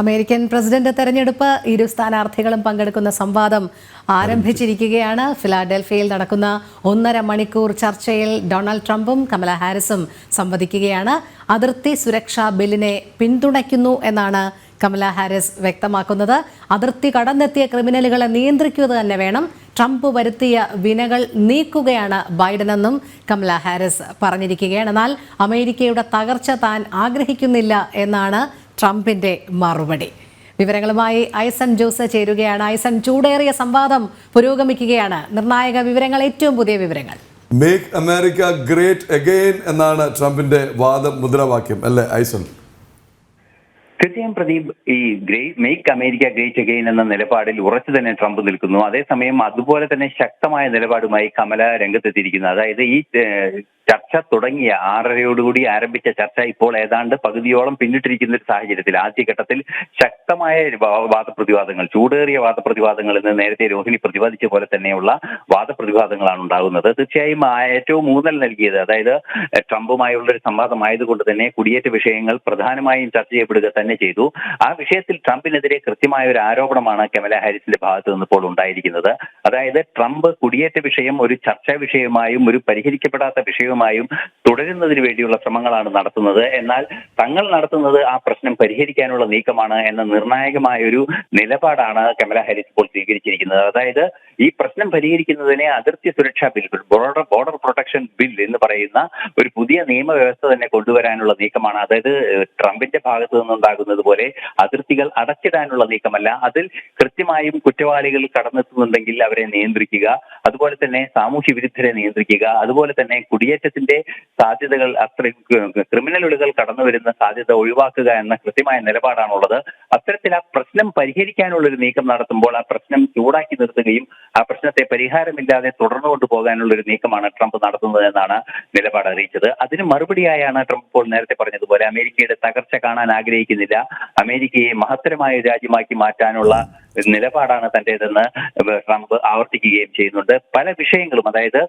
American president തെരഞ്ഞെടുപ്പ് ഇരു സ്ഥാനാർത്ഥികളും പങ്കെടുക്കുന്ന സംവാദം ആരംഭിച്ചിരിക്കുകയാണ്. ഫിലാഡൽഫിയയിൽ നടക്കുന്ന ഒന്നര മണിക്കൂർ ചർച്ചയിൽ ഡൊണാൾഡ് ട്രംപും കമല ഹാരിസും സംവദിക്കുകയാണ്. അതിർത്തി സുരക്ഷാ ബില്ലിനെ പിന്തുണയ്ക്കുന്നു എന്നാണ് കമല ഹാരിസ് വ്യക്തമാക്കുന്നത്. അതിർത്തി കടന്നെത്തിയ ക്രിമിനലുകളെ നിയന്ത്രിക്കുക തന്നെ വേണം. ട്രംപ് വരുത്തിയ വിനകൾ നീക്കുകയാണ് ബൈഡനെന്നും കമല ഹാരിസ് പറഞ്ഞിരിക്കുകയാണ്. എന്നാൽ അമേരിക്കയുടെ തകർച്ച താൻ ആഗ്രഹിക്കുന്നില്ല എന്നാണ് ട്രംപിന്റെ മറുപടി. വിവരങ്ങളുമായി ഐസൺ ജോസ് ചേരുകയാണ്. ഐസൺ ചൂടേറിയ സംവാദം പുരോഗമിക്കുകയാണ്. നിർണായക വിവരങ്ങൾ ഏറ്റവും പുതിയ വിവരങ്ങൾ. മേക്ക് അമേരിക്ക ഗ്രേറ്റ് അഗെയിൻ എന്നാണ് ട്രംപിന്റെ വാദം മുദ്രാവാക്യം അല്ലേ ഐസൺ? തീർച്ചയായും പ്രദീപ് ഈ grey make America great again എന്ന നിലപാടിൽ ഉറച്ചു തന്നെ ട്രംപ് നിൽക്കുന്നു. അതേസമയം അതുപോലെ തന്നെ ശക്തമായ നിലപാടുമായി കമല രംഗത്തെത്തിയിരിക്കുന്നു. അതായത് ഈ ചർച്ച തുടങ്ങിയ ആറരയോടുകൂടി ആരംഭിച്ച ചർച്ച ഇപ്പോൾ ഏതാണ്ട് പകുതിയോളം പിന്നിട്ടിരിക്കുന്ന ഒരു സാഹചര്യത്തിൽ ആദ്യഘട്ടത്തിൽ ശക്തമായ വാദപ്രതിവാദങ്ങൾ ചൂടേറിയ വാദപ്രതിവാദങ്ങൾ എന്ന് നേരത്തെ രോഹിണി പ്രതിപാദിച്ച പോലെ തന്നെയുള്ള വാദപ്രതിവാദങ്ങളാണ് ഉണ്ടാകുന്നത്. തീർച്ചയായും ഏറ്റവും ഊന്നൽ നൽകിയത് അതായത് ട്രംപുമായുള്ള ഒരു സംവാദമായതുകൊണ്ട് തന്നെ കുടിയേറ്റ വിഷയങ്ങൾ പ്രധാനമായും ചർച്ച ചെയ്യപ്പെടുക തന്നെ ചെയ്തു. ആ വിഷയത്തിൽ ട്രംപിനെതിരെ കൃത്യമായ ഒരു ആരോപണമാണ് കമല ഹാരിസിന്റെ ഭാഗത്ത് നിന്ന് ഇപ്പോൾ ഉണ്ടായിരിക്കുന്നത്. അതായത് ട്രംപ് കുടിയേറ്റ വിഷയം ഒരു ചർച്ചാ വിഷയമായും ഒരു പരിഹരിക്കപ്പെടാത്ത വിഷയവുമായും തുടരുന്നതിന് വേണ്ടിയുള്ള ശ്രമങ്ങളാണ് നടത്തുന്നത്. എന്നാൽ തങ്ങൾ നടത്തുന്നത് ആ പ്രശ്നം പരിഹരിക്കാനുള്ള നീക്കമാണ് എന്ന നിർണായകമായ ഒരു നിലപാടാണ് കമല ഹാരിസ് ഇപ്പോൾ സ്വീകരിച്ചിരിക്കുന്നത്. അതായത് ഈ പ്രശ്നം പരിഹരിക്കുന്നതിനെ അതിർത്തി സുരക്ഷാ bill border border protection bill എന്ന് പറയുന്ന ഒരു പുതിയ നിയമവ്യവസ്ഥ തന്നെ കൊണ്ടുവരാനുള്ള നീക്കമാണ്. അതായത് ട്രംപിന്റെ ഭാഗത്തു നിന്നുണ്ടാകുന്നത് പോലെ അതിർത്തികൾ അടച്ചിടാനുള്ള നീക്കമല്ല. അതിൽ കൃത്യമായും കുറ്റവാളികൾ കടന്നെത്തുന്നുണ്ടെങ്കിൽ അവരെ നിയന്ത്രിക്കുക. അതുപോലെ തന്നെ സാമൂഹ്യ വിരുദ്ധരെ നിയന്ത്രിക്കുക. അതുപോലെ തന്നെ കുടിയേറ്റത്തിന്റെ സാധ്യതകൾ അത്രയും ക്രിമിനൽ വിളികൾ കടന്നു വരുന്ന സാധ്യത ഒഴിവാക്കുക എന്ന കൃത്യമായ നിലപാടാണുള്ളത്. അത്തരത്തിൽ ആ പ്രശ്നം പരിഹരിക്കാനുള്ള ഒരു നീക്കം നടത്തുമ്പോൾ ആ പ്രശ്നം ചൂടാക്കി നിർത്തുകയും ആ പ്രശ്നത്തെ പരിഹാരമില്ലാതെ തുടർന്നു കൊണ്ടുപോകാനുള്ള ഒരു നീക്കമാണ് ട്രംപ് നടത്തുന്നത് എന്നാണ് നിലപാട് അറിയിച്ചത്. അതിന് മറുപടിയായാണ് ട്രംപ് ഇപ്പോൾ നേരത്തെ പറഞ്ഞതുപോലെ അമേരിക്കയുടെ തകർച്ച കാണാൻ ആഗ്രഹിക്കുന്നില്ല. അമേരിക്കയെ മഹത്തരമായ രാജ്യമാക്കി മാറ്റാനുള്ള നിലപാടാണ് തന്റേതെന്ന് ട്രംപ് ആവർത്തിക്കുകയും ചെയ്യുന്നുണ്ട്. പല വിഷയങ്ങളും അതായത്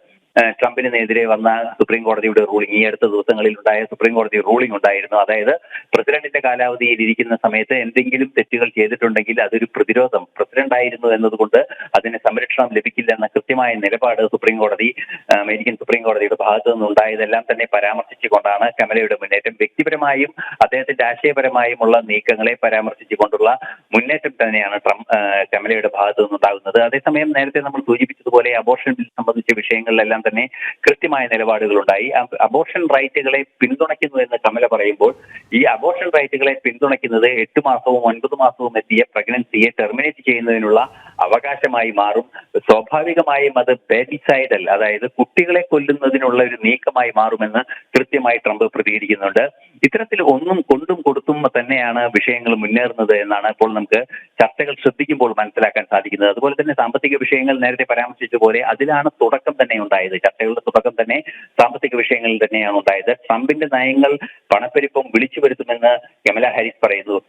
ട്രംപിനെതിരെ വന്ന സുപ്രീം കോടതിയുടെ റൂളിംഗ് ഈ അടുത്ത ദിവസങ്ങളിൽ ഉണ്ടായ സുപ്രീം കോടതി റൂളിംഗ് ഉണ്ടായിരുന്നു. അതായത് പ്രസിഡന്റിന്റെ കാലാവധിയിൽ ഇരിക്കുന്ന സമയത്ത് എന്തെങ്കിലും തെറ്റുകൾ ചെയ്തിട്ടുണ്ടെങ്കിൽ അതൊരു പ്രതിരോധം പ്രസിഡന്റ് ആയിരുന്നു എന്നതുകൊണ്ട് അതിന് സംരക്ഷണം ലഭിക്കില്ല എന്ന കൃത്യമായ നിലപാട് സുപ്രീം കോടതി അമേരിക്കൻ സുപ്രീം കോടതിയുടെ ഭാഗത്തു നിന്നുണ്ടായതെല്ലാം തന്നെ പരാമർശിച്ചുകൊണ്ടാണ് കമലയുടെ മുന്നേറ്റം. വ്യക്തിപരമായും അദ്ദേഹത്തിന്റെ ആശയപരമായുമുള്ള നീക്കങ്ങളെ പരാമർശിച്ചുകൊണ്ടുള്ള മുന്നേറ്റം തന്നെയാണ് ട്രംപ് കമലയുടെ ഭാഗത്തു നിന്നുണ്ടാകുന്നത്. അതേസമയം നേരത്തെ നമ്മൾ സൂചിപ്പിച്ചതുപോലെ അബോർഷൻ ബിൽ സംബന്ധിച്ച വിഷയങ്ങളിലെല്ലാം തന്നെ കൃത്യമായ നിലപാടുകളുണ്ടായി. അബ- അബോർഷൻ റൈറ്റുകളെ പിന്തുണയ്ക്കുന്നു എന്ന് കമല പറയുമ്പോൾ ഈ അബോർഷൻ റൈറ്റുകളെ പിന്തുണയ്ക്കുന്നത് എട്ട് മാസവും ഒൻപത് മാസവും എത്തിയ പ്രഗ്നൻസിയെ ടെർമിനേറ്റ് ചെയ്യുന്നതിനുള്ള അവകാശമായി മാറും. സ്വാഭാവികമായും അത് ബേബിസൈഡൽ അതായത് കുട്ടികളെ കൊല്ലുന്നതിനുള്ള ഒരു നീക്കമായി മാറുമെന്ന് കൃത്യമായി ട്രംപ് പ്രതികരിക്കുന്നുണ്ട്. ഇത്തരത്തിൽ ഒന്നും കൊണ്ടും കൊടുത്തും തന്നെയാണ് വിഷയങ്ങൾ മുന്നേറുന്നത് എന്നാണ് ഇപ്പോൾ നമുക്ക് ചർച്ചകൾ ശ്രദ്ധിക്കുമ്പോൾ മനസ്സിലാക്കാൻ സാധിക്കുന്നത്. അതുപോലെ തന്നെ സാമ്പത്തിക വിഷയങ്ങൾ നേരത്തെ പരാമർശിച്ച പോലെ അതിലാണ് തുടക്കം തന്നെ ഉണ്ടായത്. ചർച്ചകളുടെ തുടക്കം തന്നെ സാമ്പത്തിക വിഷയങ്ങളിൽ തന്നെയാണ് ഉണ്ടായത്. ട്രംപിന്റെ നയങ്ങൾ പണപ്പെരുപ്പം വിളിച്ചു വരുത്തുമെന്ന് കമല ഹാരിസ് പറയുന്നു.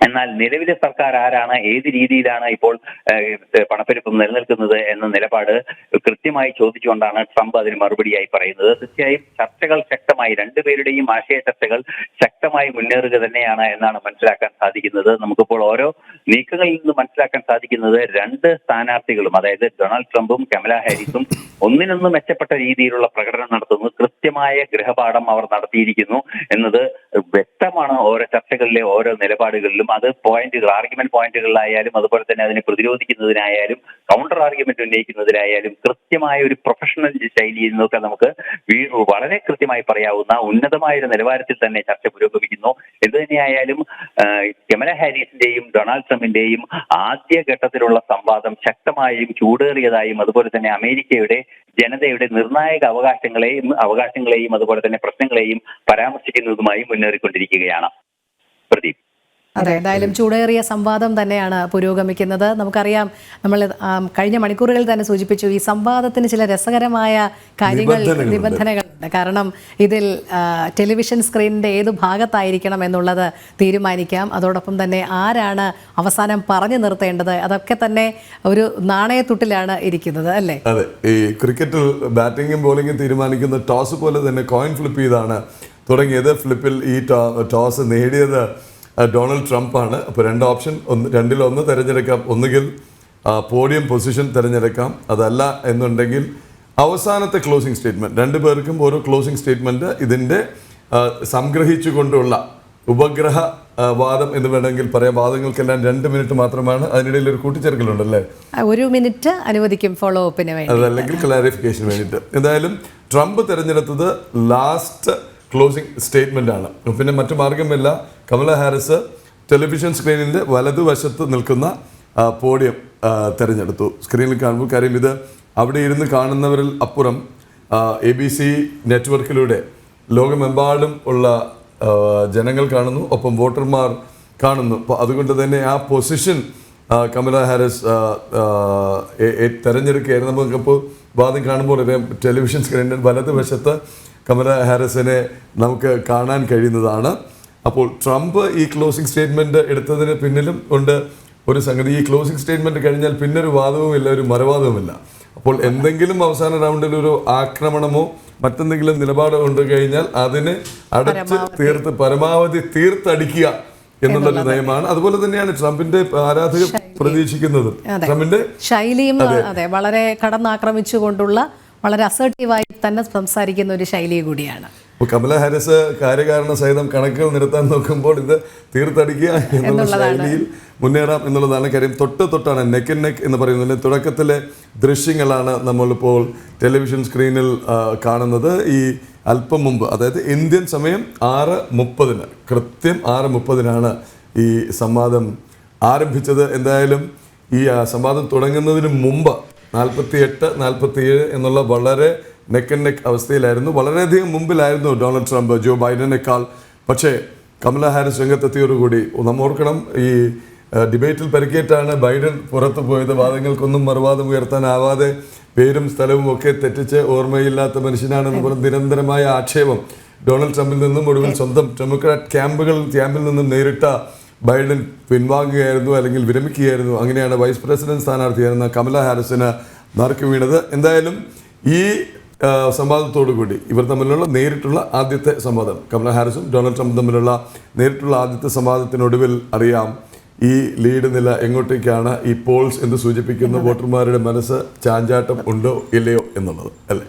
എന്നാൽ നിലവിലെ സർക്കാർ ആരാണ് ഏത് രീതിയിലാണ് ഇപ്പോൾ പണപ്പെരുപ്പം നിലനിൽക്കുന്നത് എന്ന നിലപാട് കൃത്യമായി ചോദിച്ചുകൊണ്ടാണ് ട്രംപ് അതിന് മറുപടിയായി പറയുന്നത്. തീർച്ചയായും ചർച്ചകൾ ശക്തമായി രണ്ടുപേരുടെയും ആശയ ചർച്ചകൾ ശക്തമായി മുന്നേറുക തന്നെയാണ് എന്നാണ് മനസ്സിലാക്കാൻ സാധിക്കുന്നത്. നമുക്കിപ്പോൾ ഓരോ നീക്കങ്ങളിൽ നിന്ന് മനസ്സിലാക്കാൻ സാധിക്കുന്നത് രണ്ട് സ്ഥാനാർത്ഥികളും അതായത് ഡൊണാൾഡ് ട്രംപും കമല ഹാരിസും ഒന്നിനൊന്ന് മെച്ചപ്പെട്ട രീതിയിലുള്ള പ്രകടനം നടത്തുന്നു. കൃത്യമായ ഗൃഹപാഠം അവർ നടത്തിയിരിക്കുന്നു എന്നത് വ്യക്തമാണ് ഓരോ ചർച്ചകളിലെ ഓരോ നിലപാടുകളിലും അത് പോയിന്റുകൾ ആർഗ്യുമെന്റ് പോയിന്റുകളിലായാലും അതുപോലെ തന്നെ അതിനെ പ്രതിരോധിക്കുന്നതിനായാലും കൗണ്ടർ ആർഗ്യുമെന്റ് ഉന്നയിക്കുന്നതിനായാലും കൃത്യമായ ഒരു പ്രൊഫഷണൽ ശൈലിയിൽ നിന്നൊക്കെ നമുക്ക് വളരെ കൃത്യമായി പറയാവുന്ന ഉന്നതമായ ഒരു നിലവാരത്തിൽ തന്നെ ചർച്ച പുരോഗമിക്കുന്നു. എന്ത് തന്നെയായാലും കമല ഹാരിസിന്റെയും ഡൊണാൾഡ് ട്രംപിന്റെയും ആദ്യഘട്ടത്തിലുള്ള സംവാദം ശക്തമായും ചൂടേറിയതായും അതുപോലെ തന്നെ അമേരിക്കയുടെ ജനതയുടെ നിർണായക അവകാശങ്ങളെയും അവകാശങ്ങളെയും അതുപോലെ തന്നെ പ്രശ്നങ്ങളെയും പരാമർശിക്കുന്നതുമായി മുന്നേറിക്കൊണ്ടിരിക്കുകയാണ്. പ്രദീപ്. അതെ. എന്തായാലും ചൂടേറിയ സംവാദം തന്നെയാണ് പുരോഗമിക്കുന്നത്. നമുക്കറിയാം നമ്മൾ കഴിഞ്ഞ മണിക്കൂറുകളിൽ തന്നെ സൂചിപ്പിച്ചു ഈ സംവാദത്തിന് ചില രസകരമായ കാര്യങ്ങൾ നിബന്ധനകളുണ്ട്. നിബന്ധനകളുണ്ട്. കാരണം ഇതിൽ ടെലിവിഷൻ സ്ക്രീനിന്റെ ഏത് ഭാഗത്തായിരിക്കണം എന്നുള്ളത് തീരുമാനിക്കാം. അതോടൊപ്പം തന്നെ ആരാണ് അവസാനം പറഞ്ഞു നിർത്തേണ്ടത് അതൊക്കെ തന്നെ ഒരു നാണയത്തുട്ടിലാണ് ഇരിക്കുന്നത് അല്ലേ? അതെ. ഈ ക്രിക്കറ്റിൽ ബാറ്റിംഗും ബോളിങ്ങും തീരുമാനിക്കുന്ന ടോസ് പോലെ തന്നെ കോയിൻ ഫ്ലിപ്പ് ചെയ്താണ് തുടങ്ങിയത്. ഫ്ലിപ്പിൽ ഈ ടോസ് നേടിയത് ഡൊണാൾഡ് ട്രംപാണ്. അപ്പോൾ രണ്ട് ഓപ്ഷൻ ഒന്ന് രണ്ടിലൊന്ന് തിരഞ്ഞെടുക്കാം. ഒന്നുകിൽ പോഡിയം പൊസിഷൻ തിരഞ്ഞെടുക്കാം. അതല്ല എന്നുണ്ടെങ്കിൽ അവസാനത്തെ ക്ലോസിംഗ് സ്റ്റേറ്റ്മെന്റ് രണ്ടു പേർക്കും ഓരോ ക്ലോസിംഗ് സ്റ്റേറ്റ്മെന്റ് ഇതിന്റെ സംഗ്രഹിച്ചു കൊണ്ടുള്ള ഉപഗ്രഹ വാദം എന്ന് വേണമെങ്കിൽ പറയാം. വാദങ്ങൾക്കെല്ലാം രണ്ട് മിനിറ്റ് മാത്രമാണ്. അതിനിടയിൽ ഒരു കൂട്ടിച്ചേർക്കലുണ്ടല്ലേ? ഒരു മിനിറ്റ് അനുവദിക്കും ഫോളോ അപ്പിന് വേണ്ടി അതല്ലെങ്കിൽ ക്ലാരിഫിക്കേഷന് വേണ്ടിയിട്ട്. എന്തായാലും ട്രംപ് തിരഞ്ഞെടുത്തത് ലാസ്റ്റ് ക്ലോസിംഗ് ആണ്. പിന്നെ മറ്റു മാർഗമില്ല കമല ഹാരിസ് ടെലിവിഷൻ സ്ക്രീനിന്റെ വലതുവശത്ത് നിൽക്കുന്ന പോഡിയം തിരഞ്ഞെടുത്തു. സ്ക്രീനിൽ കാണുമ്പോൾ കാര്യം ഇത് അവിടെ ഇരുന്ന് കാണുന്നവരിൽ അപ്പുറം എ ബി സി നെറ്റ്വർക്കിലൂടെ ലോകമെമ്പാടും ഉള്ള ജനങ്ങൾ കാണുന്നു. ഒപ്പം വോട്ടർമാർ കാണുന്നു. അപ്പോൾ അതുകൊണ്ട് തന്നെ ആ പൊസിഷൻ കമല ഹാരിസ് തിരഞ്ഞെടുക്കുകയായിരുന്നു. നമുക്കിപ്പോൾ വാദം കാണുമ്പോൾ ടെലിവിഷൻ സ്ക്രീനിന്റെ വലതുവശത്ത് കമല ഹാരിസിനെ നമുക്ക് കാണാൻ കഴിയുന്നതാണ്. അപ്പോൾ ട്രംപ് ഈ ക്ലോസിംഗ് സ്റ്റേറ്റ്മെന്റ് എടുത്തതിന് പിന്നിലും ഉണ്ട്. ഒരു സംഗതി ഈ ക്ലോസിംഗ് സ്റ്റേറ്റ്മെന്റ് കഴിഞ്ഞാൽ പിന്നെ ഒരു വാദവുമില്ല ഒരു മറുവാദവുമില്ല അപ്പോൾ എന്തെങ്കിലും അവസാന റൗണ്ടിൽ ഒരു ആക്രമണമോ മറ്റെന്തെങ്കിലും നിലപാടോ ഉണ്ട് കഴിഞ്ഞാൽ അതിനെ അടച്ച് തീർത്ത് പരമാവധി തീർത്തടിക്കുക എന്നുള്ളൊരു നയമാണ്. അതുപോലെ തന്നെയാണ് ട്രംപിന്റെ ആരാധകർ പ്രതീക്ഷിക്കുന്നത്. ട്രംപിന്റെ ശൈലിയും വളരെ കടന്നാക്രമിച്ചുകൊണ്ടുള്ള വളരെ അസർട്ടീവായി തന്നെ സംസാരിക്കുന്ന ഒരു ശൈലി കൂടിയാണ്. അപ്പോൾ കമല ഹാരിസ് കാര്യകാരണ സഹിതം കണക്കുകൾ നിരത്താൻ നോക്കുമ്പോൾ ഇത് തീർത്തടിക്കുക എന്നുള്ള ശൈലിയിൽ മുന്നേറാം എന്നുള്ളതാണ് കാര്യം. തൊട്ട് തൊട്ടാണ് നെക്ക് നെക്ക് എന്ന് പറയുന്നത്. തുടക്കത്തിലെ ദൃശ്യങ്ങളാണ് നമ്മളിപ്പോൾ ടെലിവിഷൻ സ്ക്രീനിൽ കാണുന്നത്. ഈ അല്പം മുമ്പ് അതായത് ഇന്ത്യൻ സമയം ആറ് മുപ്പതിന് കൃത്യം ആറ് മുപ്പതിനാണ് ഈ സംവാദം ആരംഭിച്ചത്. എന്തായാലും ഈ സംവാദം തുടങ്ങുന്നതിന് മുമ്പ് നാൽപ്പത്തി എട്ട് നാൽപ്പത്തി ഏഴ് എന്നുള്ള വളരെ നെക്ക് ആൻഡ് നെക്ക് അവസ്ഥയിലായിരുന്നു. വളരെയധികം മുമ്പിലായിരുന്നു ഡൊണാൾഡ് ട്രംപ് ജോ ബൈഡനേക്കാൾ. പക്ഷേ കമല ഹാരിസ് രംഗത്തെത്തിയോടുകൂടി നമ്മൾ ഓർക്കണം ഈ ഡിബേറ്റിൽ പരിക്കേറ്റാണ് ബൈഡൻ പുറത്തു പോയത്. വാദങ്ങൾക്കൊന്നും മറുവാദം ഉയർത്താനാവാതെ പേരും സ്ഥലവും ഒക്കെ തെറ്റിച്ച് ഓർമ്മയില്ലാത്ത മനുഷ്യനാണെന്ന് പറഞ്ഞ നിരന്തരമായ ആക്ഷേപം. ഡൊണാൾഡ് ട്രംപിൽ നിന്നും ഒടുവിൽ സ്വന്തം ഡെമോക്രാറ്റ് ക്യാമ്പുകൾ ക്യാമ്പിൽ നിന്നും നേരിട്ട ബൈഡൻ പിൻവാങ്ങുകയായിരുന്നു അല്ലെങ്കിൽ വിരമിക്കുകയായിരുന്നു. അങ്ങനെയാണ് വൈസ് പ്രസിഡന്റ് സ്ഥാനാർത്ഥിയായിരുന്ന കമല ഹാരിസിന് നറുക്ക് വീണത്. എന്തായാലും ഈ സംവാദത്തോടു കൂടി ഇവർ തമ്മിലുള്ള നേരിട്ടുള്ള ആദ്യത്തെ സംവാദം. കമല ഹാരിസും ഡൊണാൾഡ് ട്രംപും തമ്മിലുള്ള നേരിട്ടുള്ള ആദ്യത്തെ സംവാദത്തിനൊടുവിൽ അറിയാം ഈ ലീഡ് നില എങ്ങോട്ടേക്കാണ് ഈ പോൾസ് എന്ന് സൂചിപ്പിക്കുന്ന വോട്ടർമാരുടെ മനസ്സ് ചാഞ്ചാട്ടം ഉണ്ടോ ഇല്ലയോ എന്നുള്ളത്. അല്ലേ?